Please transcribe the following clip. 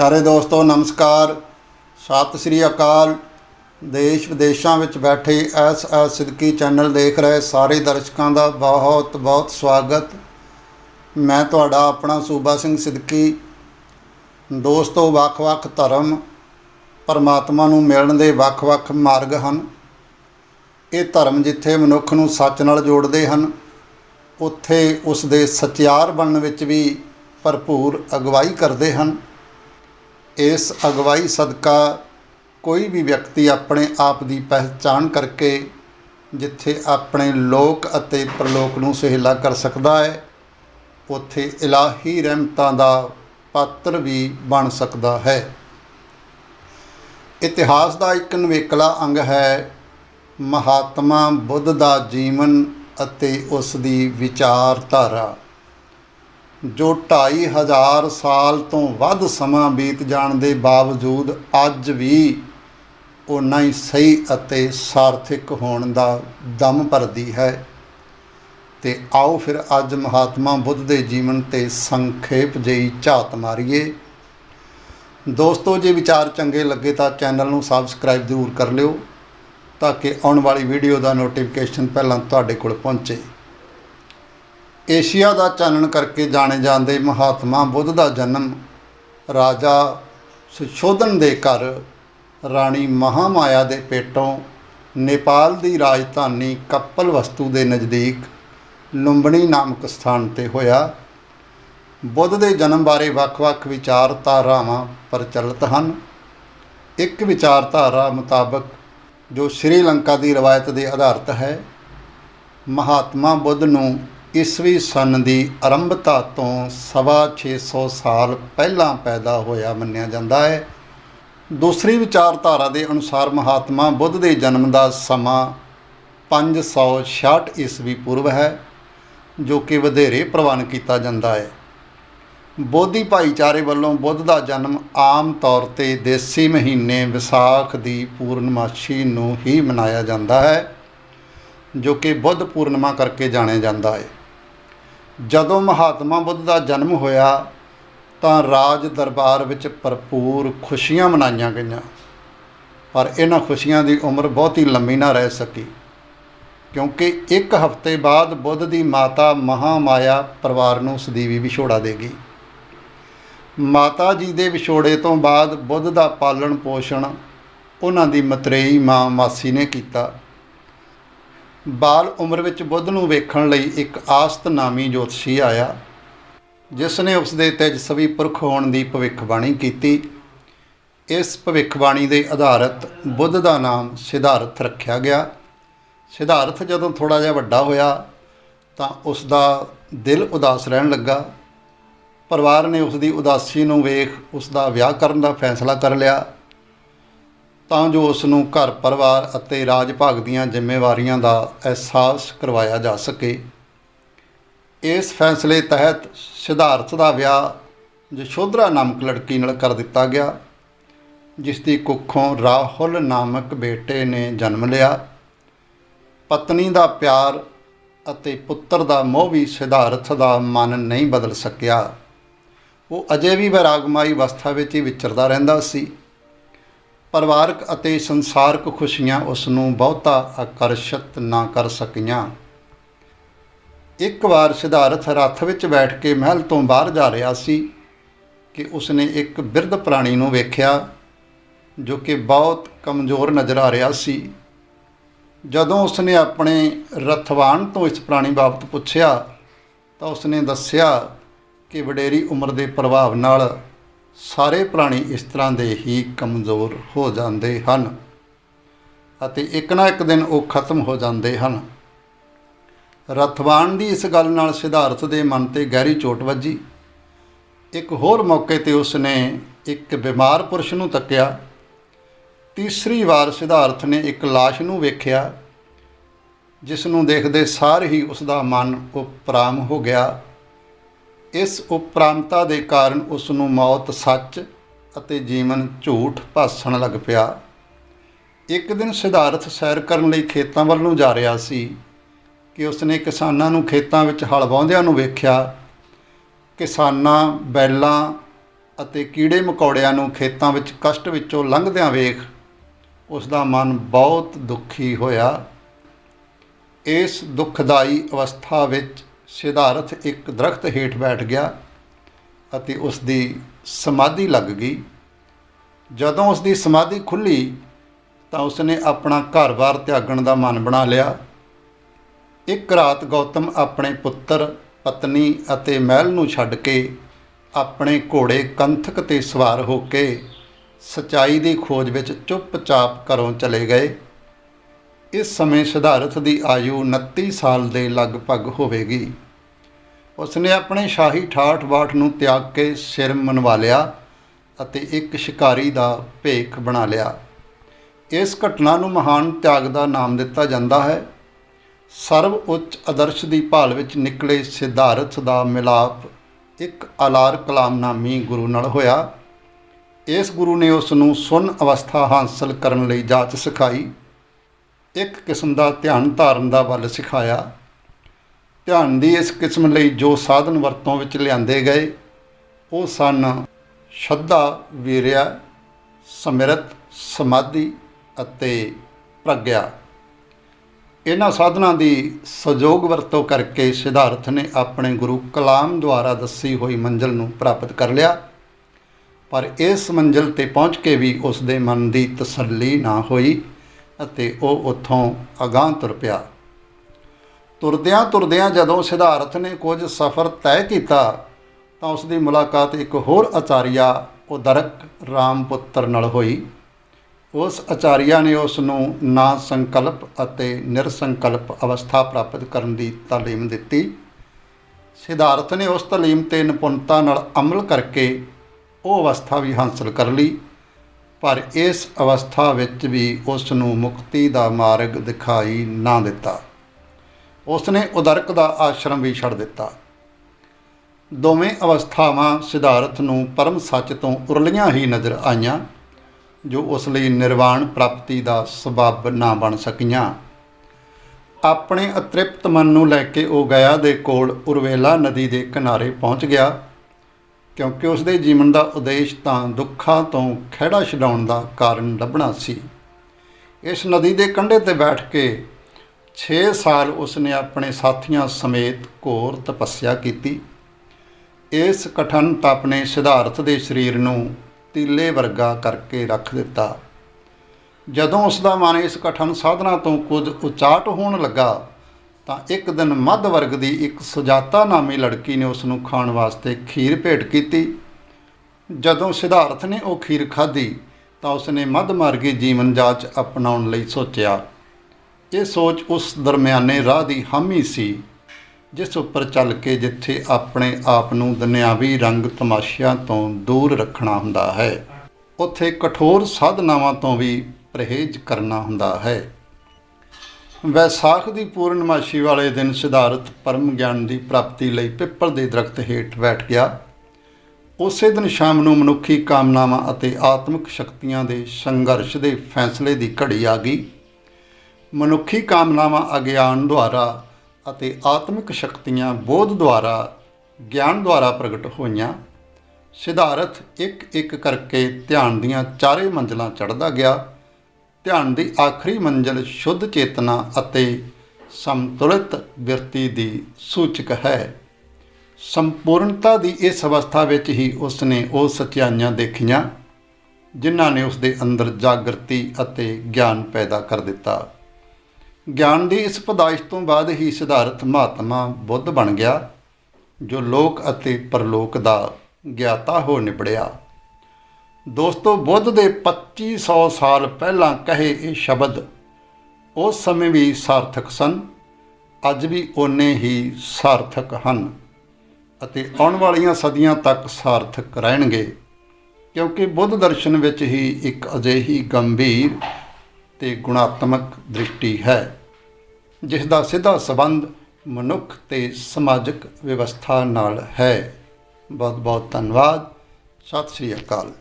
ਪਿਆਰੇ ਦੋਸਤੋ, ਨਮਸਕਾਰ। ਸਤਿ ਸ੍ਰੀ ਅਕਾਲ। ਦੇਸ਼ ਵਿਦੇਸ਼ਾਂ ਵਿੱਚ ਬੈਠੇ ਐਸ ਐਸ ਸਿੱਦਕੀ ਚੈਨਲ ਦੇਖ ਰਹੇ ਸਾਰੇ ਦਰਸ਼ਕਾਂ ਦਾ ਬਹੁਤ ਬਹੁਤ ਸਵਾਗਤ। ਮੈਂ ਤੁਹਾਡਾ ਆਪਣਾ ਸੂਬਾ ਸਿੰਘ ਸਿੱਧਕੀ। ਦੋਸਤੋ, ਵੱਖ-ਵੱਖ ਧਰਮ ਪਰਮਾਤਮਾ ਨੂੰ ਮਿਲਣ ਦੇ ਵੱਖ-ਵੱਖ ਮਾਰਗ ਹਨ। ਇਹ ਧਰਮ ਜਿੱਥੇ ਮਨੁੱਖ ਨੂੰ ਸੱਚ ਨਾਲ ਜੋੜਦੇ ਹਨ, ਉੱਥੇ ਉਸ ਦੇ ਸਚਿਆਰ ਬਣਨ ਵਿੱਚ ਵੀ ਭਰਪੂਰ ਅਗਵਾਈ ਕਰਦੇ ਹਨ। ਇਸ ਅਗਵਾਈ ਸਦਕਾ ਕੋਈ ਵੀ ਵਿਅਕਤੀ ਆਪਣੇ ਆਪ ਦੀ ਪਹਿਚਾਣ ਕਰਕੇ ਜਿੱਥੇ ਆਪਣੇ ਲੋਕ ਅਤੇ ਪਰਲੋਕ ਨੂੰ ਸੁਹੇਲਾ ਕਰ ਸਕਦਾ ਹੈ, ਉੱਥੇ ਇਲਾਹੀ ਰਹਿਮਤਾਂ ਦਾ ਪਾਤਰ ਵੀ ਬਣ ਸਕਦਾ ਹੈ। ਇਤਿਹਾਸ ਦਾ ਇੱਕ ਨਵੇਕਲਾ ਅੰਗ ਹੈ, ਮਹਾਤਮਾ ਬੁੱਧ ਦਾ ਜੀਵਨ ਅਤੇ ਉਸ ਦੀ ਵਿਚਾਰਧਾਰਾ। ਜੋ 2500 ਸਾਲ ਤੋਂ ਵੱਧ ਸਮਾਂ ਬੀਤ ਜਾਣ ਦੇ ਬਾਵਜੂਦ ਅੱਜ ਵੀ ਉਨਾ ਹੀ ਸਹੀ ਅਤੇ ਸਾਰਥਿਕ ਹੋਣ ਦਾ ਦਮ ਭਰਦੀ ਹੈ। ਤੇ ਆਓ ਫਿਰ ਅੱਜ ਮਹਾਤਮਾ ਬੁੱਧ ਦੇ ਜੀਵਨ ਤੇ ਸੰਖੇਪ ਜਿਹੀ ਝਾਤ ਮਾਰੀਏ। ਦੋਸਤੋ, ਜੇ ਵਿਚਾਰ ਚੰਗੇ ਲੱਗੇ ਤਾਂ ਚੈਨਲ ਨੂੰ ਸਬਸਕ੍ਰਾਈਬ ਜ਼ਰੂਰ ਕਰ ਲਿਓ ਤਾਂ ਕਿ ਆਉਣ ਵਾਲੀ ਵੀਡੀਓ ਦਾ ਨੋਟੀਫਿਕੇਸ਼ਨ ਪਹਿਲਾਂ ਤੁਹਾਡੇ ਕੋਲ ਪਹੁੰਚੇ। ਏਸ਼ੀਆ ਦਾ ਚਾਨਣ ਕਰਕੇ ਜਾਣੇ ਜਾਂਦੇ ਮਹਾਤਮਾ ਬੁੱਧ ਦਾ ਜਨਮ, ਰਾਜਾ ਸੁਸ਼ੋਧਨ ਦੇ ਘਰ, ਰਾਣੀ ਮਹਾਮਾਇਆ ਦੇ ਪੇਟੋਂ ਨੇਪਾਲ ਦੀ ਰਾਜਧਾਨੀ ਕੱਪਲ ਵਸਤੂ ਦੇ ਨਜ਼ਦੀਕ ਲੁੰਬਣੀ ਨਾਮਕ ਸਥਾਨ ਤੇ ਹੋਇਆ। ਬੁੱਧ ਦੇ ਜਨਮ ਬਾਰੇ ਵੱਖ-ਵੱਖ ਵਿਚਾਰਧਾਰਾਵਾਂ ਪ੍ਰਚਲਿਤ ਹਨ। ਇੱਕ ਵਿਚਾਰਧਾਰਾ ਮੁਤਾਬਕ ਜੋ ਸ਼੍ਰੀਲੰਕਾ ਦੀ ਰਵਾਇਤ ਦੇ ਆਧਾਰਿਤ ਹੈ, ਮਹਾਤਮਾ ਬੁੱਧ ਨੂੰ ਈਸਵੀ ਸਨ ਦੀ ਆਰੰਭਤਾ ਤੋਂ ਸਵਾ 600 ਸਾਲ ਪਹਿਲਾਂ ਪੈਦਾ ਹੋਇਆ ਮੰਨਿਆ ਜਾਂਦਾ ਹੈ। ਦੂਸਰੀ ਵਿਚਾਰਧਾਰਾ ਦੇ ਅਨੁਸਾਰ ਮਹਾਤਮਾ ਬੁੱਧ ਦੇ ਜਨਮ ਦਾ ਸਮਾਂ 566 ਈਸਵੀ ਪੂਰਵ ਹੈ, ਜੋ ਕਿ ਵਧੇਰੇ ਪ੍ਰਵਾਨ ਕੀਤਾ ਜਾਂਦਾ ਹੈ। ਬੋਧੀ ਭਾਈਚਾਰੇ ਵੱਲੋਂ ਬੁੱਧ ਦਾ ਜਨਮ ਆਮ ਤੌਰ ਤੇ ਦੇਸੀ ਮਹੀਨੇ ਵਿਸਾਖ ਦੀ ਪੂਰਨਮਾਸ਼ੀ ਨੂੰ ਹੀ ਮਨਾਇਆ ਜਾਂਦਾ ਹੈ, ਜੋ ਕਿ ਬੁੱਧ ਪੂਰਨਿਮਾ ਕਰਕੇ ਜਾਣਿਆ ਜਾਂਦਾ ਹੈ। ਜਦੋਂ ਮਹਾਤਮਾ ਬੁੱਧ ਦਾ ਜਨਮ ਹੋਇਆ, ਤਾਂ ਰਾਜ ਦਰਬਾਰ ਵਿੱਚ ਭਰਪੂਰ ਖੁਸ਼ੀਆਂ ਮਨਾਈਆਂ ਗਈਆਂ। ਪਰ ਇਹਨਾਂ ਖੁਸ਼ੀਆਂ ਦੀ ਉਮਰ ਬਹੁਤੀ ਲੰਮੀ ਨਾ ਰਹਿ ਸਕੀ, ਕਿਉਂਕਿ ਇੱਕ ਹਫ਼ਤੇ ਬਾਅਦ ਬੁੱਧ ਦੀ ਮਾਤਾ ਮਹਾਮਾਇਆ ਪਰਿਵਾਰ ਨੂੰ ਸਦੀਵੀ ਵਿਛੋੜਾ ਦੇਗੀ। ਮਾਤਾ ਜੀ ਦੇ ਵਿਛੋੜੇ ਤੋਂ ਬਾਅਦ ਬੁੱਧ ਦਾ ਪਾਲਣ ਪੋਸ਼ਣ ਉਹਨਾਂ ਦੀ ਮਤਰੇਈ ਮਾਂ ਮਾਸੀ ਨੇ ਕੀਤਾ। ਬਾਲ ਉਮਰ ਵਿੱਚ ਬੁੱਧ ਨੂੰ ਵੇਖਣ ਲਈ ਇੱਕ ਆਸਤ ਨਾਮੀ ਜੋਤਸ਼ੀ ਆਇਆ, ਜਿਸ ਨੇ ਉਸ ਦੇ ਤੇਜਸਵੀ ਪੁਰਖ ਹੋਣ ਦੀ ਭਵਿੱਖਬਾਣੀ ਕੀਤੀ। ਇਸ ਭਵਿੱਖਬਾਣੀ ਦੇ ਆਧਾਰਿਤ ਬੁੱਧ ਦਾ ਨਾਮ ਸਿਧਾਰਥ ਰੱਖਿਆ ਗਿਆ। ਸਿਧਾਰਥ ਜਦੋਂ ਥੋੜਾ ਜਿਹਾ ਵੱਡਾ ਹੋਇਆ, ਤਾਂ ਉਸ ਦਾ ਦਿਲ ਉਦਾਸ ਰਹਿਣ ਲੱਗਾ। ਪਰਿਵਾਰ ਨੇ ਉਸ ਦੀ ਉਦਾਸੀ ਨੂੰ ਵੇਖ ਉਸ ਦਾ ਵਿਆਹ ਕਰਨ ਦਾ ਫੈਸਲਾ ਕਰ ਲਿਆ। ਤਾਂ ਜੋ ਉਸ ਨੂੰ ਘਰ ਪਰਿਵਾਰ ਅਤੇ ਰਾਜ ਭਾਗ ਦੀਆਂ ਜ਼ਿੰਮੇਵਾਰੀਆਂ ਦਾ ਅਹਿਸਾਸ ਕਰਵਾਇਆ ਜਾ ਸਕੇ। ਇਸ ਫੈਸਲੇ ਤਹਿਤ ਸਿਧਾਰਥ ਦਾ ਵਿਆਹ ਯਸ਼ੋਧਰਾ ਨਾਮਕ ਲੜਕੀ ਨਾਲ ਕਰ ਦਿੱਤਾ ਗਿਆ ਜਿਸ ਦੀ ਕੁੱਖੋਂ ਰਾਹੁਲ ਨਾਮਕ ਬੇਟੇ ਨੇ ਜਨਮ ਲਿਆ। ਪਤਨੀ ਦਾ ਪਿਆਰ ਅਤੇ ਪੁੱਤਰ ਦਾ ਮੋਹ ਵੀ ਸਿਧਾਰਥ ਦਾ ਮਨ ਨਹੀਂ ਬਦਲ ਸਕਿਆ। ਉਹ ਅਜੇ ਵੀ ਵੈਰਾਗਮਾਈ ਅਵਸਥਾ ਵਿੱਚ ਹੀ ਵਿਚਰਦਾ ਰਹਿੰਦਾ ਸੀ। ਪਰਿਵਾਰਕ ਅਤੇ ਸੰਸਾਰਕ ਖੁਸ਼ੀਆਂ ਉਸ ਨੂੰ ਬਹੁਤਾ ਆਕਰਸ਼ਿਤ ਨਾ ਕਰ ਸਕੀਆਂ। ਇੱਕ ਵਾਰ ਸਿਧਾਰਥ ਰੱਥ ਵਿੱਚ ਬੈਠ ਕੇ ਮਹਿਲ ਤੋਂ ਬਾਹਰ ਜਾ ਰਿਹਾ ਸੀ ਕਿ ਉਸਨੇ ਇੱਕ ਬਿਰਧ ਪ੍ਰਾਣੀ ਨੂੰ ਵੇਖਿਆ, ਜੋ ਕਿ ਬਹੁਤ ਕਮਜ਼ੋਰ ਨਜ਼ਰ ਆ ਰਿਹਾ ਸੀ। ਜਦੋਂ ਉਸਨੇ ਆਪਣੇ ਰਥਵਾਨ ਤੋਂ ਇਸ ਪ੍ਰਾਣੀ ਬਾਬਤ ਪੁੱਛਿਆ, ਤਾਂ ਉਸਨੇ ਦੱਸਿਆ ਕਿ ਵਡੇਰੀ ਉਮਰ ਦੇ ਪ੍ਰਭਾਵ ਨਾਲ ਸਾਰੇ ਪ੍ਰਾਣੀ ਇਸ ਤਰ੍ਹਾਂ ਦੇ ਹੀ ਕਮਜ਼ੋਰ ਹੋ ਜਾਂਦੇ ਹਨ ਅਤੇ ਇੱਕ ਨਾ ਇੱਕ ਦਿਨ ਉਹ ਖਤਮ ਹੋ ਜਾਂਦੇ ਹਨ। ਰਥਵਾਨ ਦੀ ਇਸ ਗੱਲ ਨਾਲ ਸਿਧਾਰਥ ਦੇ ਮਨ ਤੇ ਗਹਿਰੀ ਚੋਟ ਵੱਜੀ। ਇੱਕ ਹੋਰ ਮੌਕੇ ਤੇ ਉਸਨੇ ਇੱਕ ਬਿਮਾਰ ਪੁਰਸ਼ ਨੂੰ ਤੱਕਿਆ। ਤੀਸਰੀ ਵਾਰ ਸਿਧਾਰਥ ਨੇ ਇੱਕ ਲਾਸ਼ ਨੂੰ ਵੇਖਿਆ, ਜਿਸ ਨੂੰ ਦੇਖਦੇ ਸਾਰ ਹੀ ਉਸ ਦਾ ਮਨ ਉਪਰਾਮ ਹੋ ਗਿਆ। ਇਸ ਉਪਰਾਮਤਾ ਦੇ ਕਾਰਨ ਉਸ ਨੂੰ ਮੌਤ ਸੱਚ ਅਤੇ ਜੀਵਨ ਝੂਠ ਭਾਸਣ ਲੱਗ ਪਿਆ। ਇੱਕ ਦਿਨ ਸਿਧਾਰਥ ਸੈਰ ਕਰਨ ਲਈ ਖੇਤਾਂ ਵੱਲ ਨੂੰ ਜਾ ਰਿਹਾ ਸੀ ਕਿ ਉਸਨੇ ਕਿਸਾਨਾਂ ਨੂੰ ਖੇਤਾਂ ਵਿੱਚ ਹਲ ਵਾਹੁੰਦਿਆਂ ਨੂੰ ਵੇਖਿਆ। ਕਿਸਾਨਾਂ, ਬੈਲਾਂ ਅਤੇ ਕੀੜੇ ਮਕੌੜਿਆਂ ਨੂੰ ਖੇਤਾਂ ਵਿੱਚ ਕਸ਼ਟ ਵਿੱਚੋਂ ਲੰਘਦਿਆਂ ਵੇਖ ਉਸ ਦਾ ਮਨ ਬਹੁਤ ਦੁਖੀ ਹੋਇਆ। ਇਸ ਦੁਖਦਾਈ ਅਵਸਥਾ ਵਿੱਚ ਸਿਧਾਰਥ ਇੱਕ ਦਰਖਤ ਹੇਠ ਬੈਠ ਗਿਆ ਅਤੇ ਉਸ ਦੀ ਸਮਾਧੀ ਲੱਗ ਗਈ। ਜਦੋਂ ਉਸ ਦੀ ਸਮਾਧੀ ਖੁੱਲੀ ਤਾਂ ਉਸਨੇ ਆਪਣਾ ਘਰ-ਬਾਰ ਤਿਆਗਣ ਦਾ ਮਨ ਬਣਾ ਲਿਆ। ਇੱਕ ਰਾਤ ਗੌਤਮ ਆਪਣੇ ਪੁੱਤਰ, ਪਤਨੀ ਅਤੇ ਮਹਿਲ ਨੂੰ ਛੱਡ ਕੇ ਆਪਣੇ ਘੋੜੇ ਕੰਥਕ ਤੇ ਸਵਾਰ ਹੋ ਕੇ ਸਚਾਈ ਦੀ ਖੋਜ ਵਿੱਚ ਚੁੱਪਚਾਪ ਘਰੋਂ ਚਲੇ ਗਏ। ਇਸ ਸਮੇਂ ਸਿਧਾਰਥ ਦੀ ਆਯੂ 29 ਸਾਲ ਦੇ ਲਗਭਗ ਹੋਵੇਗੀ। ਉਸਨੇ ਆਪਣੇ ਸ਼ਾਹੀ ਠਾਠ ਬਾਠ ਨੂੰ ਤਿਆਗ ਕੇ ਸਿਰ ਮਨਵਾ ਲਿਆ ਅਤੇ ਇੱਕ ਸ਼ਿਕਾਰੀ ਦਾ ਭੇਖ ਬਣਾ ਲਿਆ। ਇਸ ਘਟਨਾ ਨੂੰ ਮਹਾਨ ਤਿਆਗ ਦਾ ਨਾਮ ਦਿੱਤਾ ਜਾਂਦਾ ਹੈ। ਸਰਵ ਉੱਚ ਆਦਰਸ਼ ਦੀ ਭਾਲ ਵਿੱਚ ਨਿਕਲੇ ਸਿਧਾਰਥ ਦਾ ਮਿਲਾਪ ਇੱਕ ਅਲਾਰ ਕਲਾਮ ਨਾਮੀ ਗੁਰੂ ਨਾਲ ਹੋਇਆ। ਇਸ ਗੁਰੂ ਨੇ ਉਸ ਨੂੰ ਸੁਨ ਅਵਸਥਾ ਹਾਸਲ ਕਰਨ ਲਈ ਜਾਚ ਸਿਖਾਈ। ਇੱਕ ਕਿਸਮ ਦਾ ਧਿਆਨ ਧਾਰਨ ਦਾ ਵੱਲ ਸਿਖਾਇਆ। ਧਿਆਨ ਦੀ ਇਸ ਕਿਸਮ ਲਈ ਜੋ ਸਾਧਨ ਵਰਤੋਂ ਵਿੱਚ ਲਿਆਂਦੇ ਗਏ, ਉਹ ਸਨ ਸ਼ਰਧਾ ਵੀਰਿਆ, ਸਮਿਰਤ, ਸਮਾਧੀ ਅਤੇ ਪ੍ਰਗਿਆ। ਇਹਨਾਂ ਸਾਧਨਾਂ ਦੀ ਸਹਿਯੋਗ ਵਰਤੋਂ ਕਰਕੇ ਸਿਧਾਰਥ ਨੇ ਆਪਣੇ ਗੁਰੂ ਕਲਾਮ ਦੁਆਰਾ ਦੱਸੀ ਹੋਈ ਮੰਜ਼ਿਲ ਨੂੰ ਪ੍ਰਾਪਤ ਕਰ ਲਿਆ। ਪਰ ਇਸ ਮੰਜ਼ਿਲ ਤੇ ਪਹੁੰਚ ਕੇ ਵੀ ਉਸ ਦੇ ਮਨ ਦੀ ਤਸੱਲੀ ਨਾ ਹੋਈ। ਅਤੇ ਉਹ ਉੱਥੋਂ ਅਗਾਂਹ ਤੁਰ ਪਿਆ। ਤੁਰਦਿਆਂ ਤੁਰਦਿਆਂ ਜਦੋਂ ਸਿਧਾਰਥ ਨੇ ਕੁਝ ਸਫ਼ਰ ਤੈਅ ਕੀਤਾ, ਤਾਂ ਉਸ ਦੀ ਮੁਲਾਕਾਤ ਇੱਕ ਹੋਰ ਆਚਾਰੀਆ ਉਦਰਕ ਰਾਮਪੁੱਤਰ ਨਾਲ ਹੋਈ। ਉਸ ਆਚਾਰੀਆ ਨੇ ਉਸ ਨੂੰ ਨਾ ਸੰਕਲਪ ਅਤੇ ਨਿਰਸੰਕਲਪ ਅਵਸਥਾ ਪ੍ਰਾਪਤ ਕਰਨ ਦੀ ਤਾਲੀਮ ਦਿੱਤੀ। ਸਿਧਾਰਥ ਨੇ ਉਸ ਤਾਲੀਮ ਤੇ ਨਿਪੁੰਨਤਾ ਨਾਲ ਅਮਲ ਕਰਕੇ ਉਹ ਅਵਸਥਾ ਵੀ ਹਾਸਲ ਕਰ ਲਈ। ਪਰ ਇਸ ਅਵਸਥਾ ਵਿੱਚ ਵੀ ਉਸ ਨੂੰ ਮੁਕਤੀ ਦਾ ਮਾਰਗ ਦਿਖਾਈ ਨਾ ਦਿੱਤਾ। ਉਸ ਨੇ ਉਦਰਕ ਦਾ ਆਸ਼ਰਮ ਵੀ ਛੱਡ ਦਿੱਤਾ। ਦੋਵੇਂ ਅਵਸਥਾਵਾਂ ਸਿਧਾਰਥ ਨੂੰ ਪਰਮ ਸੱਚ ਤੋਂ ਉਰਲੀਆਂ ਹੀ ਨਜ਼ਰ ਆਈਆਂ, ਜੋ ਉਸ ਲਈ ਨਿਰਵਾਣ ਪ੍ਰਾਪਤੀ ਦਾ ਸਬਬ ਨਾ ਬਣ ਸਕੀਆਂ। ਆਪਣੇ ਅਤ੍ਰਿਪਤ ਮਨ ਨੂੰ ਲੈ ਕੇ ਉਹ ਗਿਆ ਦੇ ਕੋਲ ਉਰਵੇਲਾ ਨਦੀ ਦੇ ਕਿਨਾਰੇ ਪਹੁੰਚ ਗਿਆ। ਕਿਉਂਕਿ ਉਸ ਦੇ ਜੀਵਨ ਦਾ ਉਦੇਸ਼ ਤਾਂ ਦੁੱਖਾਂ ਤੋਂ ਖਿਹੜਾ ਛਡਾਉਣ ਦਾ ਕਾਰਨ ਲੱਭਣਾ ਸੀ। ਇਸ ਨਦੀ ਦੇ ਕੰਢੇ ਤੇ ਬੈਠ ਕੇ 6 ਸਾਲ ਉਸ ਨੇ ਆਪਣੇ ਸਾਥੀਆਂ ਸਮੇਤ ਘੋਰ ਤਪੱਸਿਆ ਕੀਤੀ। ਇਸ ਕਠਨ ਤਪ ਨੇ ਸਿਧਾਰਥ ਦੇ ਸਰੀਰ ਨੂੰ ਤੀਲੇ ਵਰਗਾ ਕਰਕੇ ਰੱਖ ਦਿੱਤਾ। ਜਦੋਂ ਉਸ ਦਾ ਮਨ ਇਸ ਕਠਨ ਸਾਧਨਾ ਤੋਂ ਕੁਝ ਉਚਾਟ ਹੋਣ ਲੱਗਾ ਤਾਂ ਇੱਕ ਦਿਨ ਮੱਧ ਵਰਗ ਦੀ ਇੱਕ ਸੁਜਾਤਾ ਨਾਮੀ ਲੜਕੀ ਨੇ ਉਸ ਨੂੰ ਖਾਣ ਵਾਸਤੇ ਖੀਰ ਭੇਟ ਕੀਤੀ। ਜਦੋਂ ਸਿਧਾਰਥ ਨੇ ਉਹ ਖੀਰ ਖਾਧੀ, ਤਾਂ ਉਸ ਨੇ ਮੱਧ ਮਾਰਗੀ ਜੀਵਨ ਜਾਚ ਅਪਣਾਉਣ ਲਈ ਸੋਚਿਆ। ਇਹ ਸੋਚ ਉਸ ਦਰਮਿਆਨੇ ਰਾਹ ਦੀ ਹਾਮੀ ਸੀ, ਜਿਸ ਉੱਪਰ ਚੱਲ ਕੇ ਜਿੱਥੇ ਆਪਣੇ ਆਪ ਨੂੰ ਦੁਨਿਆਵੀ ਰੰਗ ਤਮਾਸ਼ਿਆਂ ਤੋਂ ਦੂਰ ਰੱਖਣਾ ਹੁੰਦਾ ਹੈ, ਉੱਥੇ ਕਠੋਰ ਸਾਧਨਾਵਾਂ ਤੋਂ ਵੀ ਪਰਹੇਜ਼ ਕਰਨਾ ਹੁੰਦਾ ਹੈ। ਵੈਸਾਖ ਦੀ ਪੂਰਨਮਾਸ਼ੀ ਵਾਲੇ ਦਿਨ ਸਿਧਾਰਥ ਪਰਮ ਗਿਆਨ ਦੀ ਪ੍ਰਾਪਤੀ ਲਈ ਪਿੱਪਲ ਦੇ ਦਰਖਤ ਹੇਠ ਬੈਠ ਗਿਆ। ਉਸੇ ਦਿਨ ਸ਼ਾਮ ਨੂੰ ਮਨੁੱਖੀ ਕਾਮਨਾਵਾਂ ਅਤੇ ਆਤਮਿਕ ਸ਼ਕਤੀਆਂ ਦੇ ਸੰਘਰਸ਼ ਦੇ ਫੈਸਲੇ ਦੀ ਘੜੀ ਆ ਗਈ। ਮਨੁੱਖੀ ਕਾਮਨਾਵਾਂ ਅਗਿਆਨ ਦੁਆਰਾ ਅਤੇ ਆਤਮਿਕ ਸ਼ਕਤੀਆਂ ਬੋਧ ਦੁਆਰਾ, ਗਿਆਨ ਦੁਆਰਾ ਪ੍ਰਗਟ ਹੋਈਆਂ। ਸਿਧਾਰਥ ਇੱਕ ਇੱਕ ਕਰਕੇ ਧਿਆਨ ਦੀਆਂ ਚਾਰੇ ਮੰਜ਼ਲਾਂ ਚੜ੍ਹਦਾ ਗਿਆ। ਧਿਆਨ ਦੀ ਆਖਰੀ ਮੰਜ਼ਿਲ ਸ਼ੁੱਧ ਚੇਤਨਾ ਅਤੇ ਸੰਤੁਲਿਤ ਵਿਰਤੀ ਦੀ ਸੂਚਕ ਹੈ। ਸੰਪੂਰਨਤਾ ਦੀ ਇਸ ਅਵਸਥਾ ਵਿੱਚ ਹੀ ਉਸ ਨੇ ਉਹ ਸਚਾਈਆਂ ਦੇਖੀਆਂ, ਜਿਨ੍ਹਾਂ ਨੇ ਉਸ ਦੇ ਅੰਦਰ ਜਾਗਰਤੀ ਅਤੇ ਗਿਆਨ ਪੈਦਾ ਕਰ ਦਿੱਤਾ। ਗਿਆਨ ਦੀ ਇਸ ਪਦਾਇਸ਼ ਤੋਂ ਬਾਅਦ ਹੀ ਸਿਧਾਰਥ ਮਹਾਤਮਾ ਬੁੱਧ ਬਣ ਗਿਆ, ਜੋ ਲੋਕ ਅਤੇ ਪਰਲੋਕ ਦਾ ਗਿਆਤਾ ਹੋ ਨਿਬੜਿਆ। ਦੋਸਤੋ, ਬੁੱਧ ਦੇ 2500 ਸਾਲ ਪਹਿਲਾਂ ਕਹੇ ਇਹ ਸ਼ਬਦ, ਉਸ ਸਮੇਂ ਵੀ ਸਾਰਥਕ ਸਨ, ਅੱਜ ਵੀ ਓਨੇ ਹੀ ਸਾਰਥਕ ਹਨ ਅਤੇ ਆਉਣ ਵਾਲੀਆਂ ਸਦੀਆਂ ਤੱਕ ਸਾਰਥਕ ਰਹਿਣਗੇ, ਕਿਉਂਕਿ ਬੁੱਧ ਦਰਸ਼ਨ ਵਿੱਚ ਹੀ ਇੱਕ ਅਜਿਹੀ ਗੰਭੀਰ ਤੇ ਗੁਣਾਤਮਕ ਦ੍ਰਿਸ਼ਟੀ ਹੈ, ਜਿਸ ਦਾ ਸਿੱਧਾ ਸੰਬੰਧ ਮਨੁੱਖ ਤੇ ਸਮਾਜਿਕ ਵਿਵਸਥਾ ਨਾਲ ਹੈ। ਬਹੁਤ ਬਹੁਤ ਧੰਨਵਾਦ। ਸਤਿ ਸ੍ਰੀ ਅਕਾਲ।